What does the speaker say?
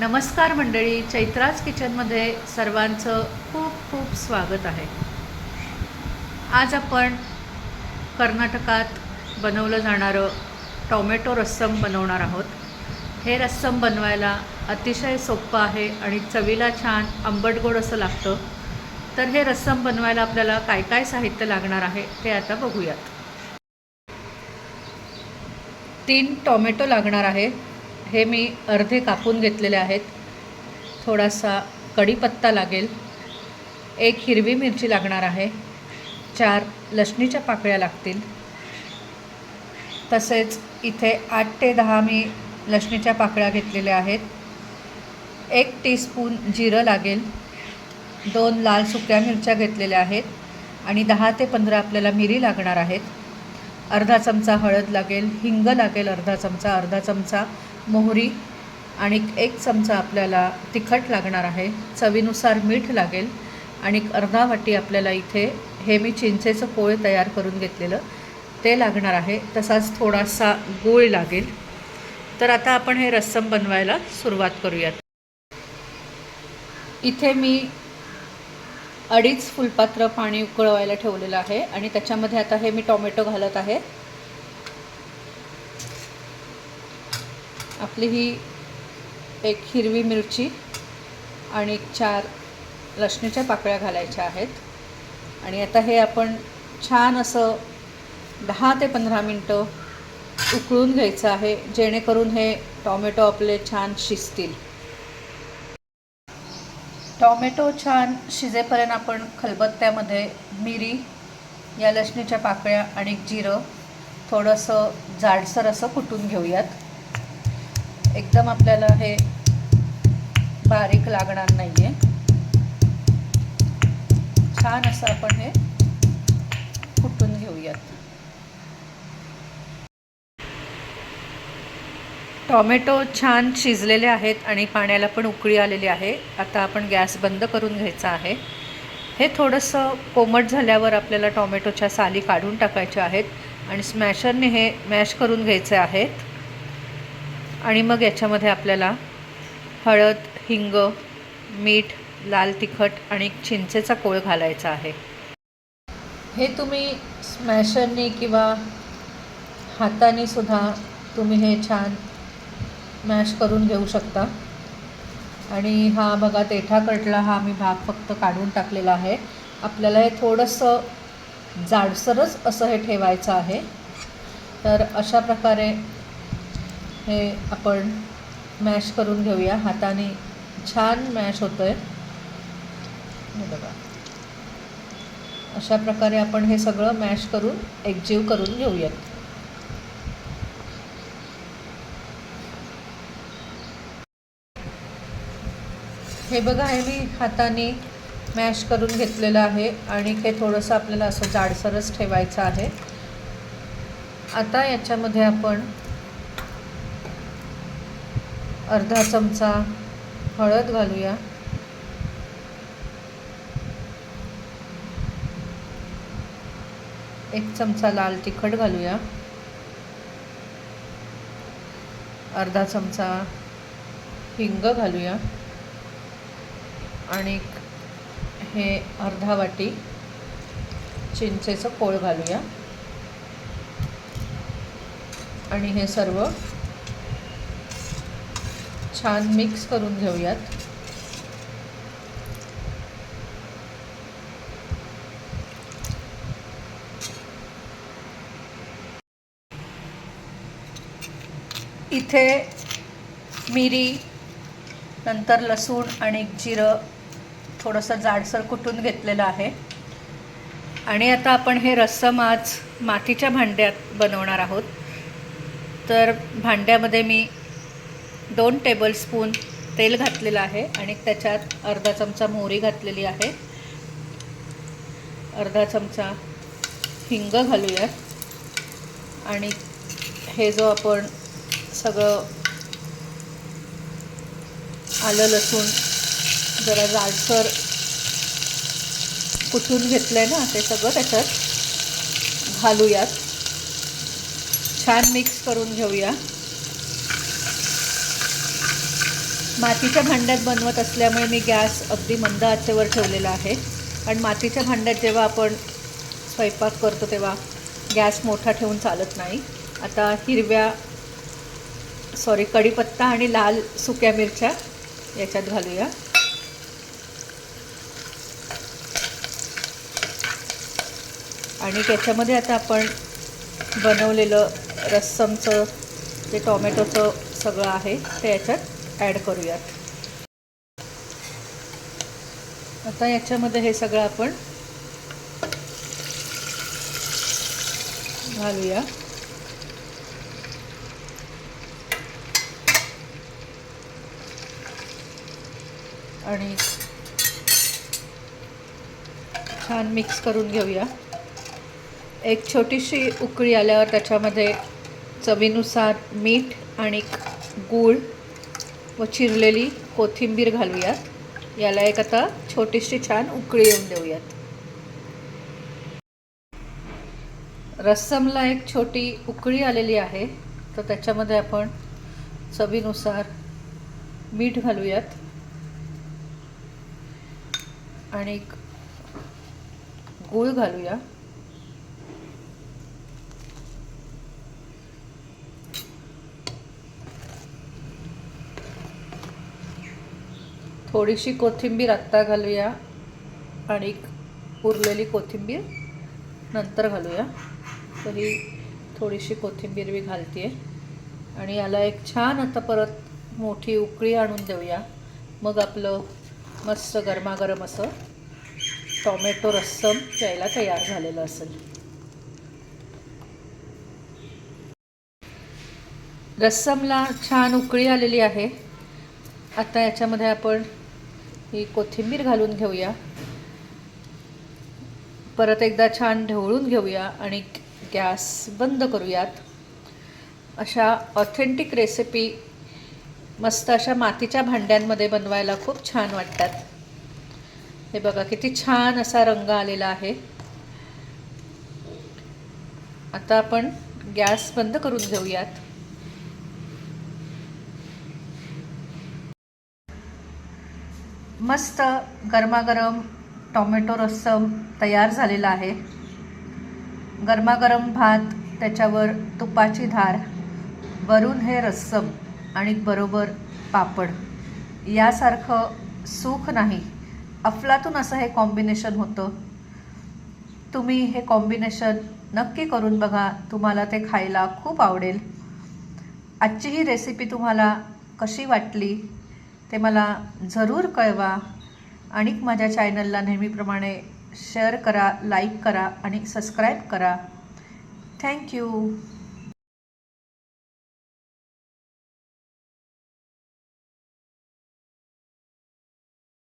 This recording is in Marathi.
नमस्कार मंडळी चैत्राज किचनमध्ये सर्वांचं खूप खूप स्वागत आहे. आज आपण कर्नाटकात बनवलं जाणारं टॉमॅटो रस्सम बनवणार आहोत. हे रस्सम बनवायला अतिशय सोपं आहे आणि चवीला छान आंबट गोड असं लागतं. तर हे रस्सम बनवायला आपल्याला काय काय साहित्य लागणार आहे ते आता बघूयात. तीन टॉमॅटो लागणार आहे. हे मी अर्धे कापून घेतलेले आहेत. थोडासा कढीपत्ता लागेल. एक हिरवी मिरची लागणार आहे. चार लसणीच्या पाकळ्या लागतील. तसेच इथे आठ ते दहा मी लसणीच्या पाकळ्या घेतलेल्या आहेत. एक टीस्पून जिरं लागेल. दोन लाल सुक्या मिरच्या घेतलेल्या आहेत आणि दहा ते पंधरा आपल्याला मिरी लागणार आहेत. अर्धा चमचा हळद लागेल. हिंग लागेल अर्धा चमचा अर्धा चमचा. मोहरी आणि एक चमचा आपल्याला तिखट लागणार आहे. चवीनुसार मीठ लागेल आणि अर्धा वाटी आपल्याला इथे हे मी चिंचेचं पोळ तयार करून घेतलेलं. ते लागणार आहे. तसाच थोडासा गूळ लागेल. तर आता आपण हे रस्सम बनवायला सुरुवात करूयात. इथे मी अडीच फुलपात्र पाणी उकळवायला ठेवलेलं आहे आणि त्याच्यामध्ये आता हे मी टोमॅटो घालत आहे. आपली ही एक हिरवी मिरची आणि चार लसणीच्या पाकळ्या घालायच्या आहेत. आणि आता हे आपण छान असं दहा ते पंधरा मिनटं उकळून घ्यायचं आहे जेणेकरून हे टॉमॅटो आपले छान शिजतील. टॉमॅटो छान शिजेपर्यंत आपण खलबत्त्यामध्ये मिरी या लसणीच्या पाकळ्या आणि जिरं थोडंसं जाडसर असं कुटून घेऊयात. एकदम आपल्याला हे बारीक लागणार नाही आहे छान असं आपण हे कुटून घेऊयात. टॉमॅटो छान शिजलेले आहेत आणि पाण्याला पण उकळी आलेली आहे. आता आपण गॅस बंद करून घ्यायचा आहे. हे थोडंसं कोमट झाल्यावर आपल्याला टॉमॅटोच्या साली काढून टाकायच्या आहेत आणि स्मॅशरने हे मॅश करून घ्यायचे आहेत. आणि मग याच्यामध्ये आपल्याला हळद हिंग मीठ लाल तिखट आणि चिंचेचा कोळ घालायचा आहे. हे तुम्ही स्मॅशरने किंवा हाताने सुद्धा तुम्ही हे छान मॅश करून घेऊ शकता. आणि हा बघा तेठा कटला हा मी भाग फक्त काढून टाकलेला आहे. आपल्याला हे थोडंसं जाडसरच असं हे ठेवायचं आहे. तर अशा प्रकारे हे आपण मॅश करून घेऊया. हाताने छान मॅश होतं आहे बघा. अशा प्रकारे आपण हे सगळं मॅश करून एकजीव करून घेऊयात. हे बघा हे मी हाताने मॅश करून घेतलेलं आहे आणि हे थोडंसं आपल्याला असं जाडसरच ठेवायचं आहे. आता याच्यामध्ये आपण अर्धा चमचा हळद घालूया. एक चमचा लाल तिखट घालूया. अर्धा चमचा हिंग घालूया. आणि हे अर्धा वाटी चिंचेचं कोळ घालूया. आणि हे सर्व छान मिक्स करून घेऊयात. इथे मिरी नंतर लसूण आणि जिरं थोडंसं जाडसर कुटून घेतलेलं आहे. आणि आता आपण हे रस्सम आज मातीच्या भांड्यात बनवणार आहोत. तर भांड्यामध्ये मी दोन टेबलस्पून तेल घातलेलं आहे आणि त्याच्यात अर्धा चमचा मोहरी घातलेली आहे. अर्धा चमचा हिंग घालूयात आणि हे जो आपण सगळं आलं लसूण जरा जाडसर कुठून घेतलं आहे ना ते सगळं त्याच्यात घालूयात. छान मिक्स करून घेऊया. मातीच्या भांड्यात बनवत असल्यामुळे मी गॅस अगदी मंद आचेवर ठेवलेला आहे. कारण मातीच्या भांड्यात जेव्हा आपण स्वयंपाक करतो तेव्हा गॅस मोठा ठेवून चालत नाही. आता हिरव्या सॉरी कढीपत्ता आणि लाल सुक्या मिरच्या याच्यात घालूया. आणि त्याच्यामध्ये आता आपण बनवलेलं रस्समचं जे टॉमॅटोचं सगळं आहे ते याच्यात ॲड करूयात. आता याच्यामध्ये हे सगळं आपण घालूया. आणि छान मिक्स करून घेऊया. एक छोटीशी उकळी आल्यावर त्याच्यामध्ये चवीनुसार मीठ आणि गूळ व चिरलेली कोथिंबीर घालूयात. याला एक आता छोटीशी छान उकळी येऊन देऊयात. रस्समला एक छोटी उकळी आलेली आहे. तर त्याच्यामध्ये आपण चवीनुसार मीठ घालूयात. आणि गूळ घालूया. थोडीशी कोथिंबीर आत्ता घालूया आणि उरलेली कोथिंबीर नंतर घालूया. तर ही थोडीशी कोथिंबीर मी घालते आणि याला एक छान आता परत मोठी उकळी आणून देऊया. मग आपलं मस्त गरमागरम असं टॉमॅटो रस्सम प्यायला तयार झालेलं असेल. रस्समला छान उकळी आलेली आहे. आता याच्यामध्ये आपण ही कोथिंबीर घालून घेऊया. परत एकदा छान ढवळून घेऊया आणि गॅस बंद करूयात. अशा ऑथेंटिक रेसिपी मस्त अशा मातीच्या भांड्यांमध्ये बनवायला खूप छान वाटतात. हे बघा किती छान असा रंग आलेला आहे. आता आपण गॅस बंद करून घेऊयात. मस्त गरमागरम टॉमॅटो रस्सम तयार झालेला आहे. गरमागरम भात त्याच्यावर तुपाची धार वरून हे रस्सम आणि बरोबर पापड यासारखं सुख नाही. अफलातून असं हे कॉम्बिनेशन होतं. तुम्ही हे कॉम्बिनेशन नक्की करून बघा. तुम्हाला ते खायला खूप आवडेल. आजची ही रेसिपी तुम्हाला कशी वाटली? ते मला जरूर कळवा. आणि माझ्या चॅनलला नेहमीप्रमाणे शेअर करा लाईक करा आणि सबस्क्राईब करा. थँक्यू